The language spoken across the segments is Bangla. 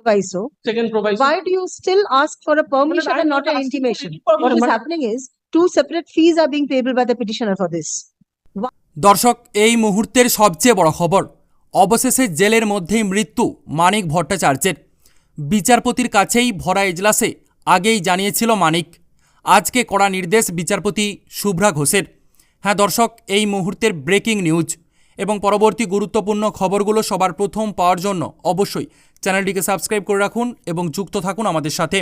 proviso. Second proviso. Why do you still ask for a permission and not an intimation? What is happening is two separate fees are being payable by the petitioner for this. দর্শক এই মুহূর্তের সবচেয়ে বড় খবর অবশেষে জেলের মধ্যেই মৃত্যু মানিক ভট্টাচার্যের বিচারপতির কাছেই ভরা এজলাসে আগেই জানিয়েছিল মানিক আজকে কড়া নির্দেশ বিচারপতি শুভ্রা ঘোষের হ্যাঁ দর্শক এই মুহূর্তের ব্রেকিং নিউজ এবং পরবর্তী গুরুত্বপূর্ণ খবরগুলো সবার প্রথম পাওয়ার জন্য অবশ্যই চ্যানেলটিকে সাবস্ক্রাইব করে রাখুন এবং যুক্ত থাকুন আমাদের সাথে।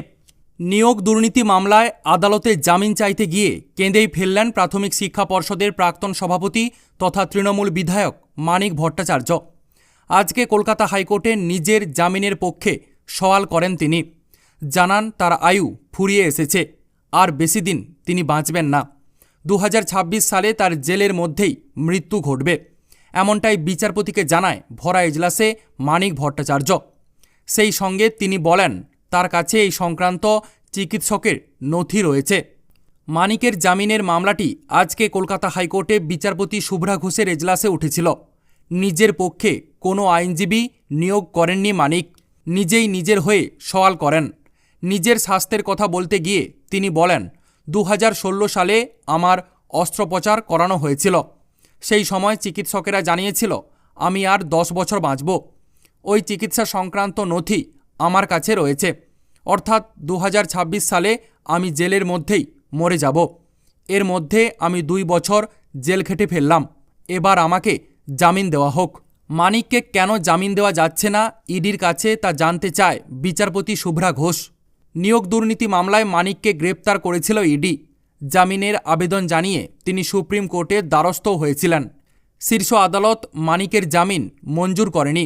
নিয়োগ দুর্নীতি মামলায় আদালতে জামিন চাইতে গিয়ে কেঁদেই ফেললেন প্রাথমিক শিক্ষা পর্ষদের প্রাক্তন সভাপতি তথা তৃণমূল বিধায়ক মানিক ভট্টাচার্য। আজকে কলকাতা হাইকোর্টে নিজের জামিনের পক্ষে সওয়াল করেন তিনি। জানান, তার আয়ু ফুরিয়ে এসেছে, আর বেশি দিন তিনি বাঁচবেন না। দু হাজার ছাব্বিশ সালে তার জেলের মধ্যেই মৃত্যু ঘটবে। এমনটাই বিচারপতিকে জানায় ভরা এজলাসে মানিক ভট্টাচার্য। সেই সঙ্গে তিনি বলেন, তার কাছে এই সংক্রান্ত চিকিৎসকের নথি রয়েছে। মানিকের জামিনের মামলাটি আজকে কলকাতা হাইকোর্টে বিচারপতি শুভ্রা ঘোষের এজলাসে উঠেছিল। নিজের পক্ষে কোনো আইনজীবী নিয়োগ করেননি মানিক। নিজেই নিজের হয়ে সওয়াল করেন। নিজের স্বাস্থ্যের কথা বলতে গিয়ে তিনি বলেন দু হাজার ষোলো সালে আমার অস্ত্রোপচার করানো হয়েছিল। সেই সময় চিকিৎসকেরা জানিয়েছিল, আমি আর দশ বছর বাঁচব। ওই চিকিৎসা সংক্রান্ত নথি আমার কাছে রয়েছে। অর্থাৎ দু হাজার ছাব্বিশ সালে আমি জেলের মধ্যেই মরে যাব। এর মধ্যে আমি দুই বছর জেল খেটে ফেললাম। এবার আমাকে জামিন দেওয়া হোক। মানিককে কেন জামিন দেওয়া যাচ্ছে না ইডির কাছে তা জানতে চায় বিচারপতি শুভ্রা ঘোষ। নিয়োগ দুর্নীতি মামলায় মানিককে গ্রেপ্তার করেছিল ইডি। জামিনের আবেদন জানিয়ে তিনি সুপ্রিম কোর্টের দ্বারস্থ হয়েছিলেন। শীর্ষ আদালত মানিকের জামিন মঞ্জুর করেনি।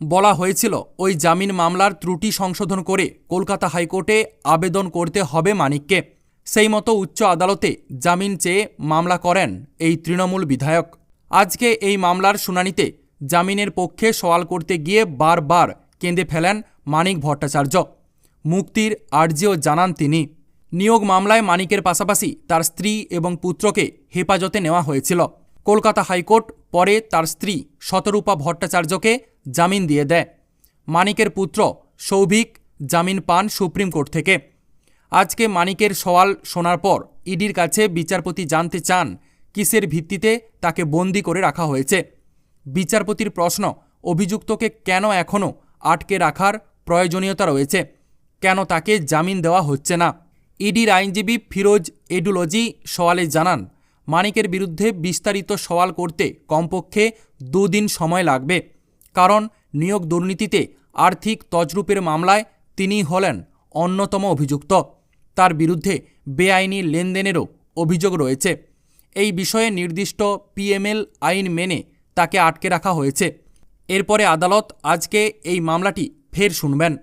বলা হয়েছিল, ওই জামিন মামলার ত্রুটি সংশোধন করে কলকাতা হাইকোর্টে আবেদন করতে হবে মানিককে। সেই মতো উচ্চ আদালতে জামিন চেয়ে মামলা করেন এই তৃণমূল বিধায়ক। আজকে এই মামলার শুনানিতে জামিনের পক্ষে সওয়াল করতে গিয়ে বারবার কেঁদে ফেলেন মানিক ভট্টাচার্য। মুক্তির আর্জিও জানান তিনি। নিয়োগ মামলায় মানিকের পাশাপাশি তার স্ত্রী এবং পুত্রকে হেফাজতে নেওয়া হয়েছিল। কলকাতা হাইকোর্ট পরে তার স্ত্রী শতরূপা ভট্টাচার্যকে জামিন দিয়ে দেয়। মানিকের পুত্র সৌভিক জামিন পান সুপ্রিম কোর্ট থেকে। আজকে মানিকের সওয়াল শোনার পর ইডির কাছে বিচারপতি জানতে চান কিসের ভিত্তিতে তাকে বন্দি করে রাখা হয়েছে। বিচারপতির প্রশ্ন, অভিযুক্তকে কেন এখনও আটকে রাখার প্রয়োজনীয়তা রয়েছে? কেন তাকে জামিন দেওয়া হচ্ছে না? ইডির আইনজীবী ফিরোজ এডুলজি সওয়ালে জানান, মানিকের বিরুদ্ধে বিস্তারিত সওয়াল করতে কমপক্ষে দুদিন সময় লাগবে। কারণ নিয়োগ দুর্নীতিতে আর্থিক তজরূপের মামলায় তিনি হলেন অন্যতম অভিযুক্ত। তার বিরুদ্ধে বেআইনি লেনদেনেরও অভিযোগ রয়েছে। এই বিষয়ে নির্দিষ্ট পিএমএল আইন মেনে তাকে আটকে রাখা হয়েছে। এরপরে আদালত আজকে এই মামলাটি ফের শুনবেন।